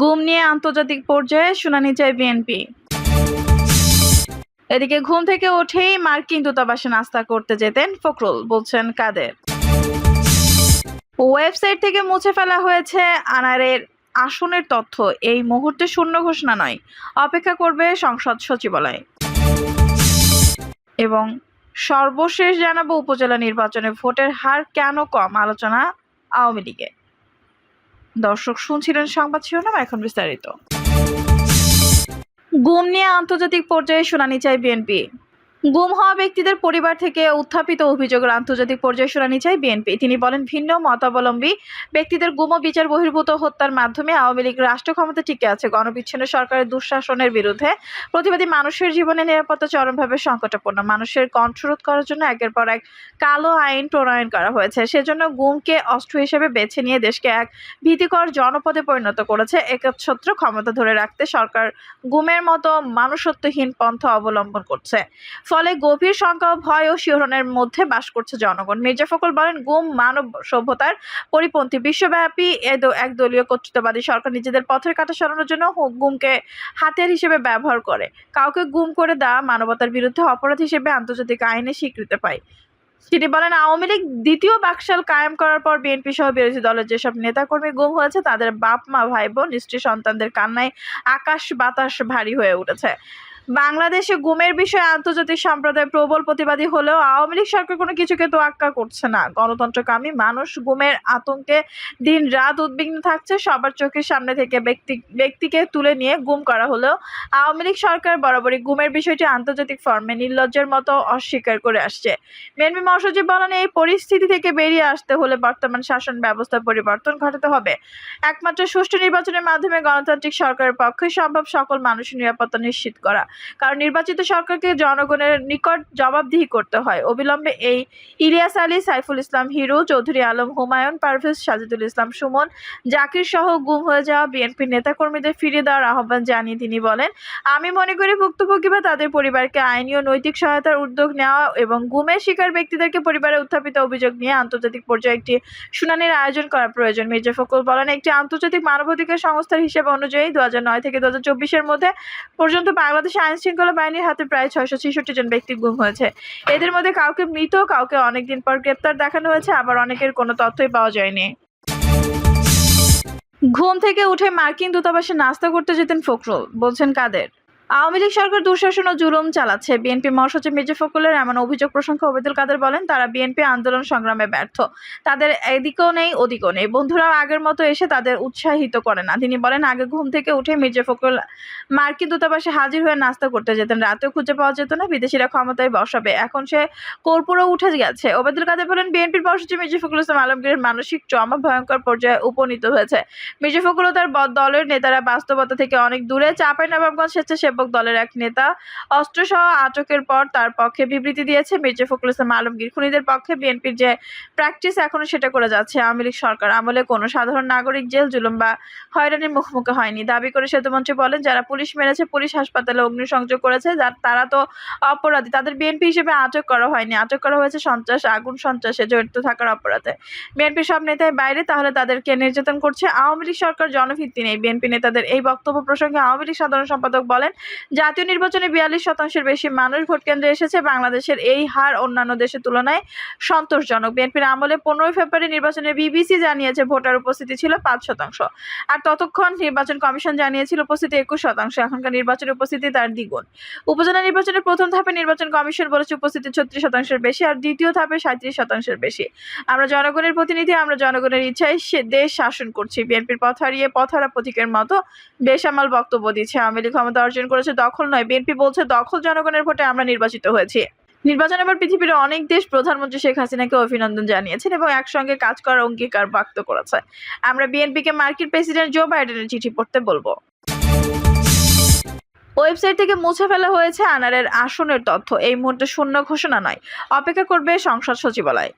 গুম নিয়ে আন্তর্জাতিক পর্যায়ে শুনানি চায় বিএনপি। এদিকে ঘুম থেকে উঠেই মার্কিন দূতাবাসে নাস্তা করতে যেতেন ফখরুল, বলছেন কাদের। ওয়েবসাইট থেকে মুছে ফেলা হয়েছে আনারের আসনের তথ্য। এই মুহূর্তে শূন্য ঘোষণা নয়, অপেক্ষা করবে সংসদ সচিবালয়। এবং সর্বশেষ জানাব উপজেলা নির্বাচনে ভোটের হার কেন কম? আলোচনা আওয়ামী লীগে দর্শক শুনছিলেন সংবাদ শিরোনাম এখন বিস্তারিত। গুম নিয়ে আন্তর্জাতিক পর্যায়ে শুনানি চায় বিএনপি। গুম হওয়া ব্যক্তিদের পরিবার থেকে উত্থাপিত অভিযোগের আন্তর্জাতিক পর্যায়ে শুনানি চায় বিএনপি। তিনি বলেন, ভিন্ন মতাবলম্বী ব্যক্তিদের গুম ও বিচার বহির্ভূত হত্যার মাধ্যমে আওয়ামী লীগ রাষ্ট্র ক্ষমতা টিকে আছে। গণবিচ্ছিন্ন সরকারের দুঃশাসনের বিরুদ্ধে প্রতিবাদী মানুষের জীবনে নিরাপত্তা চরমভাবে সংকটাপন্ন মানুষের কণ্ঠরোধ করার জন্য একের পর এক কালো আইন প্রণয়ন করা হয়েছে। সেজন্য গুমকে অস্ত্র হিসেবে বেছে নিয়ে দেশকে এক ভীতিকর জনপদে পরিণত করেছে। একচ্ছত্র ক্ষমতা ধরে রাখতে সরকার গুমের মতো মানুষত্বহীন পন্থা অবলম্বন করছে। ফলে গভীর শঙ্কা ভয় ও শিহরণের মধ্যে বাস করছে জনগণ। মির্জা ফখরুল বলেন, গুম মানব সভ্যতার পরিপন্থী। বিশ্বব্যাপী একদলীয় কর্তৃত্ববাদী সরকার নিজেদের পথের কাটা সরানোর জন্য গুমকে হাতিয়ার হিসেবে ব্যবহার করে। কাউকে গুম করে দেওয়া মানবতার বিরুদ্ধে অপরাধ হিসেবে আন্তর্জাতিক আইনে স্বীকৃতি পায়। তিনি বলেন, আওয়ামী লীগ দ্বিতীয় বাকশাল কায়েম করার পর বিএনপি সহ বিরোধী দলের যেসব নেতাকর্মী গুম হয়েছে, তাদের বাপ মা ভাই বোন স্ত্রী সন্তানদের কান্নায় আকাশ বাতাস ভারী হয়ে উঠেছে। বাংলাদেশে গুমের বিষয়ে আন্তর্জাতিক সম্প্রদায় প্রবল প্রতিবাদী হলেও আওয়ামী লীগ সরকার কোনো কিছুকে তো তোয়াক্কা করছে না। গণতন্ত্রকামী মানুষ গুমের আতঙ্কে দিন রাত উদ্বিগ্ন থাকছে। সবার চোখের সামনে থেকে ব্যক্তি, ব্যক্তিকে তুলে নিয়ে গুম করা হলেও আওয়ামী লীগ সরকার বরাবরই গুমের বিষয়টি আন্তর্জাতিক ফর্মে নির্লজ্জের মতো অস্বীকার করে আসছে। বিএনপি মহাসচিব বলেন, এই পরিস্থিতি থেকে বেরিয়ে আসতে হলে বর্তমান শাসন ব্যবস্থা পরিবর্তন ঘটাতে হবে। একমাত্র সুষ্ঠু নির্বাচনের মাধ্যমে গণতান্ত্রিক সরকারের পক্ষে সম্ভব সকল মানুষের নিরাপত্তা নিশ্চিত করা। কারণ নির্বাচিত সরকারকে জনগণের নিকট জবাবদিহি করতে হয়। অবিলম্বে এই ইলিয়াস আলী, সাইফুল ইসলাম, হিরো, চৌধুরী আলম, হুমায়ুন পারভেজ, সাজিদুল ইসলাম সুমন, জাকির সহ গুম হয়ে যাওয়া বিএনপির নেতাকর্মীদের ফিরিয়ে দেওয়ার আহ্বান জানিয়ে তিনি বলেন, আমি মনে করি ভুক্তভোগী বা তাদের পরিবারকে আইনি ও নৈতিক সহায়তার উদ্যোগ নেওয়া এবং গুমের শিকার ব্যক্তিদেরকে পরিবারে উত্থাপিত অভিযোগ নিয়ে আন্তর্জাতিক পর্যায়ে একটি শুনানির আয়োজন করা প্রয়োজন। মির্জা ফখরুল বলেন, একটি আন্তর্জাতিক মানবাধিকার সংস্থার হিসেব অনুযায়ী দু থেকে দু চব্বিশের মধ্যে পর্যন্ত বাংলাদেশে আইন শৃঙ্খলা বাহিনীর হাতে প্রায় ছয়শো ছেষট্টি জন ব্যক্তি গুম হয়েছে। এদের মধ্যে কাউকে মৃত, কাউকে অনেকদিন পর গ্রেপ্তার দেখানো হয়েছে, আবার অনেকের কোনো তথ্যই পাওয়া যায়নি। ঘুম থেকে উঠে মার্কিন দূতাবাসে নাস্তা করতে যেতেন ফখরুল। বলছেন কাদের? আওয়ামী লীগ সরকার দুঃশাসন ও জুলুম চালাচ্ছে। বিএনপি মহাসচিব মির্জা ফখরুলের এমন অভিযোগ প্রসঙ্গে ওবেদুল কাদের বলেন, তারা বিএনপি আন্দোলন সংগ্রামে ব্যর্থ। তাদের এদিকেও নেই, ওদিকেও নেই। বন্ধুরাও আগের মতো এসে তাদের উৎসাহিত করে না। তিনি বলেন, আগে ঘুম থেকে উঠে মির্জা ফখরুল মার্কিন দূতাবাসে হাজির হয়ে নাস্তা করতে যেতেন। রাতেও খুঁজে পাওয়া যেত না বিদেশিরা ক্ষমতায় বসাবে। এখন সে কর্পূরও উঠে গেছে। ওবেদুল কাদের বলেন, বিএনপির মহাসচিব মির্জা ফখরুল ইসলাম আলমগীরের মানসিক চমা ভয়ঙ্কর পর্যায়ে উপনীত হয়েছে। মির্জা ফখরুল তার দলের নেতারা বাস্তবতা থেকে অনেক দূরে। চাপাই নবাবগঞ্জ স্বেচ্ছাসেবক দলের এক নেতা অস্ত্রসহ আটকের পর তার পক্ষে বিবৃতি দিয়েছে মির্জা ফখরুল ইসলাম আলমগীর। খুনিদের পক্ষে বিএনপির যে প্র্যাকটিস এখনও সেটা করে যাচ্ছে আওয়ামী লীগ সরকার। আমলে কোনো সাধারণ নাগরিক জেল, জুলুম বা হয়রানির মুখোমুখি হয়নি। দাবি করে সেতুমন্ত্রী বলেন, যারা পুলিশ মেরেছে, পুলিশ হাসপাতালে অগ্নিসংযোগ করেছে, যার তারা তো অপরাধী। তাদের বিএনপি হিসেবে আটক করা হয়নি। আটক করা হয়েছে সন্ত্রাস, আগুন সন্ত্রাসে জড়িত থাকার অপরাধে। বিএনপি সব নেতাই বাইরে, তাহলে তাদেরকে নির্যাতন করছে আওয়ামী লীগ সরকার, জনভিত্তি নেই। বিএনপি নেতাদের এই বক্তব্য প্রসঙ্গে আওয়ামী লীগ সাধারণ সম্পাদক বলেন জাতীয় নির্বাচনে বিয়াল্লিশ শতাংশের বেশি মানুষ ভোট কেন্দ্রে এসেছে। বাংলাদেশের এই হার অন্যান্য দেশের তুলনায় সন্তোষজনক। বিএনপির আমলে পনেরোই ফেব্রুয়ারি নির্বাচনে বিবিসি জানিয়েছে, ভোটার উপস্থিতি ছিল পাঁচ শতাংশ। আর ততক্ষণ নির্বাচন কমিশন জানিয়েছিল, উপস্থিতি একুশ শতাংশ। এখনকার নির্বাচনের উপস্থিতি তার দ্বিগুণ। উপজেলা নির্বাচনের প্রথম ধাপে নির্বাচন কমিশন বলেছে, উপস্থিতি ছত্রিশ শতাংশের বেশি আর দ্বিতীয় ধাপে সাঁত্রিশ শতাংশের বেশি। আমরা জনগণের প্রতিনিধি, আমরা জনগণের ইচ্ছায় সে দেশ শাসন করছি। বিএনপির পথ হারিয়ে পথহারা প্রতীকের মতো বেসামাল বক্তব্য দিচ্ছে আওয়ামী লীগ ক্ষমতা অর্জন করেছে দখল নয়, বিএনপি বলছে দখল জনগণের ভোটে আমরা নির্বাচিত হয়েছি। নির্বাচনের পর পৃথিবীর অনেক দেশ প্রধানমন্ত্রী শেখ হাসিনাকে অভিনন্দন জানিয়েছেন এবং একসঙ্গে কাজ করার অঙ্গীকার ব্যক্ত করেছে। আমরা বিএনপিকে মার্কিন প্রেসিডেন্ট জো বাইডেনের চিঠি পড়তে বলব। ওয়েবসাইট থেকে মুছে ফেলা হয়েছে আনারের আসনের তথ্য। এই মুহূর্তে শূন্য ঘোষণা নয়। অপেক্ষা করবে সংসদ সচিবালয়।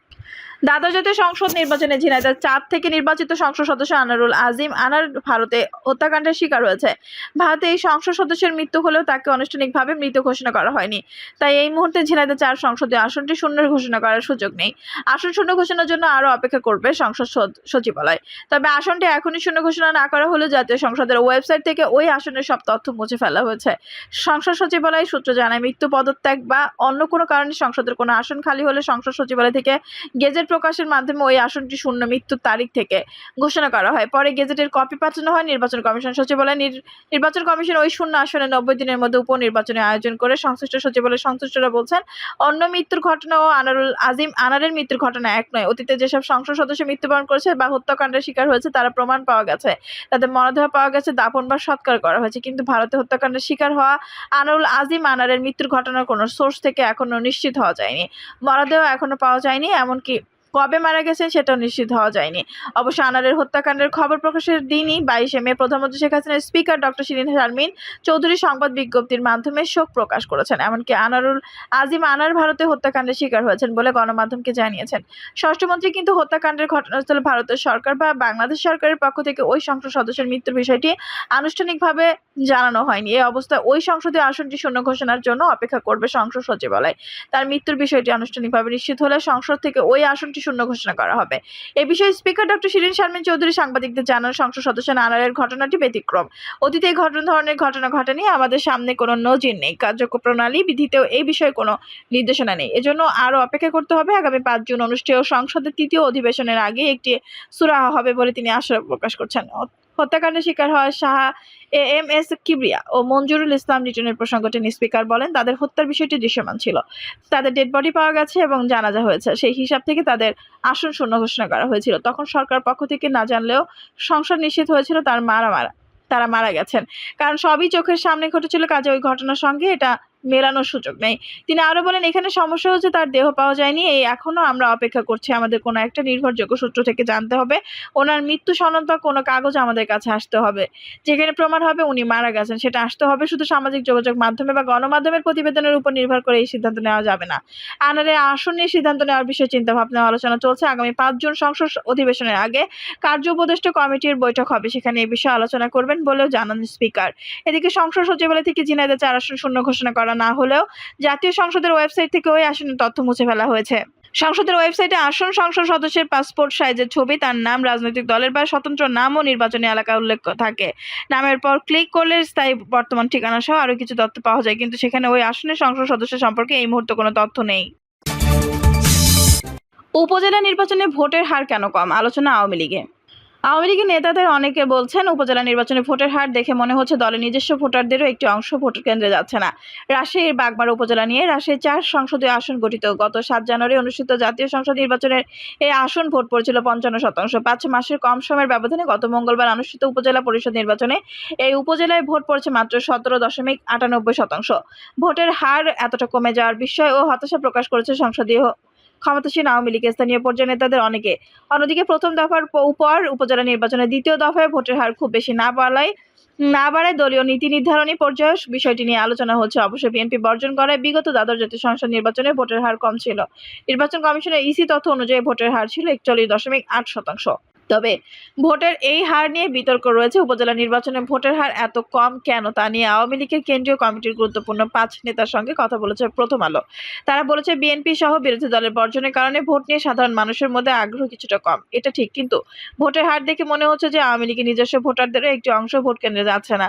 দ্বাদশ জাতীয় সংসদ নির্বাচনে ঝিনাইদহ চার থেকে নির্বাচিত সংসদ সদস্য আনারুল আজিম। আনার ভারতে হত্যাকাণ্ডের শিকার হয়েছে। ভারতে এই সংসদ সদস্যের মৃত্যু হলেও তাকে আনুষ্ঠানিকভাবে মৃত ঘোষণা করা হয়নি। তাই এই মুহূর্তে ঝিনাইদহ চার সংসদীয় আসনটি শূন্য ঘোষণা করার সুযোগ নেই। আসন শূন্য ঘোষণার জন্য আরও অপেক্ষা করবে সংসদ সচিবালয়। তবে আসনটি এখনই শূন্য ঘোষণা না করা হলেও জাতীয় সংসদের ওয়েবসাইট থেকে ওই আসনের সব তথ্য মুছে ফেলা হয়েছে। সংসদ সচিবালয় সূত্র জানায়, মৃত্যু পদত্যাগ বা অন্য কোনো কারণে সংসদের কোনো আসন খালি হলে সংসদ সচিবালয় থেকে গেজেট প্রকাশের মাধ্যমে ওই আসনটি শূন্য মৃত্যুর তারিখ থেকে ঘোষণা করা হয়। পরে গেজেটের কপি পাঠানো হয়। নির্বাচন কমিশন সচিবালয় নির- নির্বাচন কমিশন ওই শূন্য আসনে নব্বই দিনের মধ্যে উপনির্বাচনের আয়োজন করে সংশ্লিষ্ট সচিবালয়ের সংশ্লিষ্টরা বলছেন, অন্য মৃত্যুর ঘটনা ও আনারুল আজিম আনারের মৃত্যুর ঘটনা এক নয়। অতীতে যেসব সংসদ সদস্য মৃত্যুবরণ করেছে বা হত্যাকাণ্ডের শিকার হয়েছে, তারা প্রমাণ পাওয়া গেছে। তাদের মরদেহ পাওয়া গেছে, দাপন বা সৎকার করা হয়েছে। কিন্তু ভারতে হত্যাকাণ্ডের শিকার হওয়া আনারুল আজিম আনারের মৃত্যুর ঘটনার কোনো সোর্স থেকে এখনও নিশ্চিত হওয়া যায়নি। মরদেহ এখনও পাওয়া যায়নি, এমনকি কবে মারা গেছেন সেটাও নিশ্চিত হওয়া যায়নি। অবশ্য আনারের হত্যাকাণ্ডের খবর প্রকাশের দিনই বাইশে মে প্রধানমন্ত্রী শেখ হাসিনার স্পিকার ডক্টর শিরিন শারমিন চৌধুরী সংবাদ বিজ্ঞপ্তির মাধ্যমে শোক প্রকাশ করেছেন। এমনকি আনারুল আজিম আনার ভারতে হত্যাকাণ্ডের শিকার হয়েছেন বলে গণমাধ্যমকে জানিয়েছেন। ষষ্ঠমন্ত্রী কিন্তু হত্যাকাণ্ডের ঘটনাস্থলে ভারতের সরকার বা বাংলাদেশ সরকারের পক্ষ থেকে ওই সংসদ সদস্যের মৃত্যুর বিষয়টি আনুষ্ঠানিকভাবে জানানো হয়নি। এই অবস্থায় ওই সংসদীয় আসনটি শূন্য ঘোষণার জন্য অপেক্ষা করবে সংসদ সচিবালয়। তার মৃত্যুর বিষয়টি আনুষ্ঠানিকভাবে নিশ্চিত হলে সংসদ থেকে ওই আসনটি শূন্য ঘোষণা করা হবে। এ বিষয়ে স্পিকার ডক্টর শিরিন শারমিন চৌধুরী সাংবাদিকদের জানান, সংসদ সদস্য নারায়ের ঘটনাটি ব্যতিক্রম। অতীতে ঘটনা ধরনের ঘটনা ঘটেনি, আমাদের সামনে কোনো নজির নেই। কার্যক্রম প্রণালী বিধিতেও এই বিষয়ে কোনো নির্দেশনা নেই। এজন্য আরও অপেক্ষা করতে হবে। আগামী পাঁচ জুন অনুষ্ঠেয় সংসদের তৃতীয় অধিবেশনের আগে একটি সুরাহা হবে বলে তিনি আশা প্রকাশ করছেন। হত্যাকাণ্ডের শিকার হওয়া Saha A M S Kibria ও মঞ্জুরুল ইসলাম লিটনের প্রসঙ্গটি স্পিকার বলেন, তাদের হত্যার বিষয়টি দৃশ্যমান ছিল। তাদের ডেড বডি পাওয়া গেছে এবং জানাজা হয়েছে। সেই হিসাব থেকে তাদের আসন শূন্য ঘোষণা করা হয়েছিল। তখন সরকার পক্ষ থেকে না জানলেও সংসদ নিশ্চিত হয়েছিল তার মারা মারা তারা মারা গেছেন। কারণ সবই চোখের সামনে ঘটেছিল কাজে ওই ঘটনার সঙ্গে। এটা মেলানোর সুযোগ নেই। তিনি আরও বলেন, এখানে সমস্যা হচ্ছে তার দেহ পাওয়া যায়নি। এই এখনও আমরা অপেক্ষা করছি। আমাদের কোনো একটা নির্ভরযোগ্য সূত্র থেকে জানতে হবে। ওনার মৃত্যু সনদ বা কোনো কাগজ আমাদের কাছে আসতে হবে। যেখানে প্রমাণ হবে উনি মারা গেছেন, সেটা আসতে হবে। শুধু সামাজিক যোগাযোগ মাধ্যমে বা গণমাধ্যমের প্রতিবেদনের উপর নির্ভর করে এই সিদ্ধান্ত নেওয়া যাবে না। আনারে আসন নিয়ে সিদ্ধান্ত নেওয়ার বিষয়ে চিন্তা ভাবনা আলোচনা চলছে। আগামী পাঁচ জুন সংসদ অধিবেশনের আগে কার্য উপদেষ্টা কমিটির বৈঠক হবে। সেখানে এই বিষয়ে আলোচনা করবেন বলেও জানান স্পিকার। এদিকে সংসদ সচিবালয় থেকে ঝিনাইদহ চার আসন শূন্য ঘোষণা করা না হলেও জাতীয় সংসদের ওয়েবসাইট থেকে ওই আসনের তথ্য মুছে ফেলা হয়েছে। সংসদের ওয়েবসাইটে আসন সংসদ সদস্যের পাসপোর্ট সাইজের ছবি, তার নাম, রাজনৈতিক দলের বা স্বতন্ত্র নাম ও নির্বাচনী এলাকা উল্লেখ থাকে। নামের পর ক্লিক করলে স্থায়ী বর্তমান ঠিকানা সহ আরও কিছু তথ্য পাওয়া যায়। কিন্তু সেখানে ওই আসনের সংসদ সদস্য সম্পর্কে এই মুহূর্তে কোনো তথ্য নেই। উপজেলা নির্বাচনে ভোটের হার কেন কম? আলোচনা আওয়ামী লীগে। আওয়ামী লীগের নেতাদের অনেকে বলছেন, উপজেলা নির্বাচনে ভোটের হার দেখে মনে হচ্ছে দলের নিজস্ব ভোটারদেরও একটি অংশ ভোট কেন্দ্রে যাচ্ছে না। রাজশাহীর বাগমারা উপজেলা নিয়ে রাজশাহীর চার সংসদীয় আসন গঠিত। গত সাত জানুয়ারি অনুষ্ঠিত জাতীয় সংসদ নির্বাচনের এই আসন ভোট পড়েছিল পঞ্চান্ন শতাংশ। পাঁচ মাসের কম সময়ের ব্যবধানে গত মঙ্গলবার অনুষ্ঠিত উপজেলা পরিষদ নির্বাচনে এই উপজেলায় ভোট পড়েছে মাত্র সতেরো দশমিক আটানব্বই শতাংশ। ভোটের হার এতটা কমে যাওয়ার বিষয় ও হতাশা প্রকাশ করেছে সংসদীয় ক্ষমতাসীন আওয়ামী লীগের স্থানীয় পর্যায়ে নেতাদের অনেকে। অন্যদিকে প্রথম দফার উপর উপজেলা নির্বাচনে দ্বিতীয় দফায় ভোটের হার খুব বেশি না বাড়ায় না বাড়ায় দলীয় নীতি নির্ধারণী পর্যায়ে বিষয়টি নিয়ে আলোচনা হচ্ছে। অবশ্য বিএনপি বর্জন করায় বিগত দ্বাদশ জাতীয় সংসদ নির্বাচনে ভোটের হার কম ছিল। নির্বাচন কমিশনের ইসি তথ্য অনুযায়ী ভোটের হার ছিল একচল্লিশ দশমিক আট শতাংশ। তবে ভোটের এই হার নিয়ে বিতর্ক রয়েছে। উপজেলা নির্বাচনে ভোটের হার এত কম কেন তা নিয়ে আওয়ামী লীগের কেন্দ্রীয় কমিটির গুরুত্বপূর্ণ পাঁচ নেতার সঙ্গে কথা বলেছে প্রথম আলো। তারা বলেছে, বিএনপি সহ বিরোধী দলের বর্জনের কারণে ভোট নিয়ে সাধারণ মানুষের মধ্যে আগ্রহ কিছুটা কম। এটা ঠিক, কিন্তু ভোটের হার দেখে মনে হচ্ছে যে আওয়ামী লীগের নিজস্ব ভোটারদেরও একটি অংশ ভোট কেন্দ্রে যাচ্ছে না।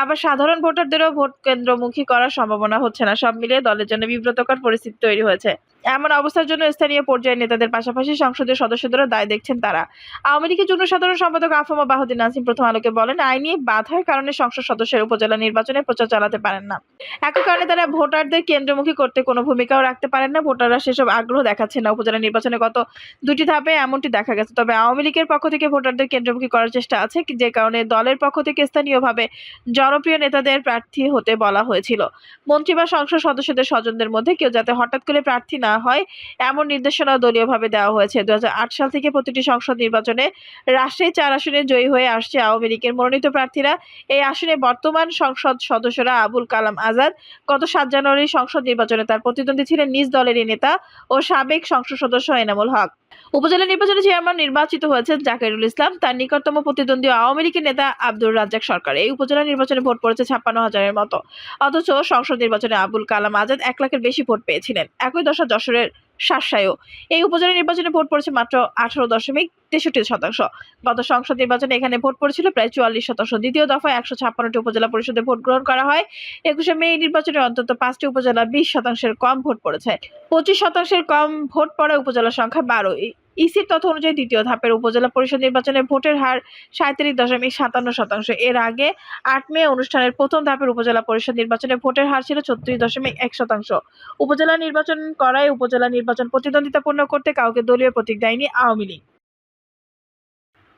আবার সাধারণ ভোটারদেরও ভোট কেন্দ্রমুখী করার সম্ভাবনা হচ্ছে না। সব মিলিয়ে দলের জন্য বিব্রতকর পরিস্থিতি তৈরি হয়েছে। এমন অবস্থার জন্য স্থানীয় পর্যায়ে নেতাদের পাশাপাশি সংসদের সদস্যদেরও দায় দেখছেন তারা। আওয়ামী লীগের যুগ্ম সাধারণ সম্পাদক আফমা বাহুদ্দিন নাসিম প্রথম আলোকে বলেন, আইনি বাধার কারণে সংসদ সদস্যের উপজেলা নির্বাচনে প্রচার চালাতে পারেন না। একই কারণে তারা ভোটারদের কেন্দ্রমুখী করতে কোনো ভূমিকাও রাখতে পারেন না। ভোটাররা সেসব আগ্রহ দেখাচ্ছেন না। উপজেলা নির্বাচনে গত দুটি ধাপে এমনটি দেখা গেছে। তবে আওয়ামী লীগের পক্ষ থেকে ভোটারদের কেন্দ্রমুখী করার চেষ্টা আছে। যে কারণে দলের পক্ষ থেকে স্থানীয়ভাবে জনপ্রিয় নেতাদের প্রার্থী হতে বলা হয়েছিল। মন্ত্রী বা সংসদ সদস্যদের স্বজনদের মধ্যে কেউ যাতে হঠাৎ করে প্রার্থী না হয়, এমন নির্দেশনা দলীয়ভাবে দেওয়া হয়েছে। দু হাজার আট সাল থেকে প্রতিটি সংসদ নির্বাচনে রাজশাহী চার আসনে জয়ী হয়ে আসছে আওয়ামী লীগের মনোনীত প্রার্থীরা। এই আসনে বর্তমান সংসদ সদস্যরা আবুল কালাম আজাদ। গত সাত জানুয়ারি সংসদ নির্বাচনে তার প্রতিদ্বন্দ্বী ছিলেন নিজ দলেরই নেতা ও সাবেক সংসদ সদস্য এনামুল হক। উপজেলা নির্বাচনে চেয়ারম্যান নির্বাচিত হয়েছেন জাকিরুল ইসলাম। তার নিকটতম প্রতিদ্বন্দ্বী আওয়ামী লীগের নেতা আব্দুর রাজ্জাক সরকার। এই উপজেলা নির্বাচনে ভোট পড়েছে ছাপ্পান্ন হাজারের মতো। অথচ সংসদ নির্বাচনে আবুল কালাম আজাদ এক লাখের বেশি ভোট পেয়েছিলেন। একই দশা যশোরের শাসায়ও এই উপজেলা নির্বাচনে ভোট পড়েছে মাত্র আঠারো দশমিক তেষট্টি শতাংশ। গত সংসদ নির্বাচনে এখানে ভোট পড়েছিল প্রায় চুয়াল্লিশ শতাংশ। দ্বিতীয় দফায় একশো ছাপ্পান্নটি উপজেলা পরিষদে ভোট গ্রহণ করা হয়। একুশে মে নির্বাচনে অন্তত পাঁচটি উপজেলা বিশ শতাংশের কম ভোট পড়েছে। পঁচিশ শতাংশের কম ভোট পড়া উপজেলার সংখ্যা বারো। ইসির তথ্য অনুযায়ী দ্বিতীয় ধাপের উপজেলা পরিষদ নির্বাচনে ভোটের হার সাঁত্রিশ দশমিক সাতান্ন শতাংশ। এর আগে আট মে অনুষ্ঠানের প্রথম ধাপের উপজেলা পরিষদ নির্বাচনে ভোটের হার ছিল ছত্রিশ দশমিক এক শতাংশ। উপজেলা নির্বাচন করায় উপজেলা নির্বাচন প্রতিদ্বন্দ্বিতাপূর্ণ করতে কাউকে দলীয় প্রতীক দেয়নি আওয়ামী লীগ।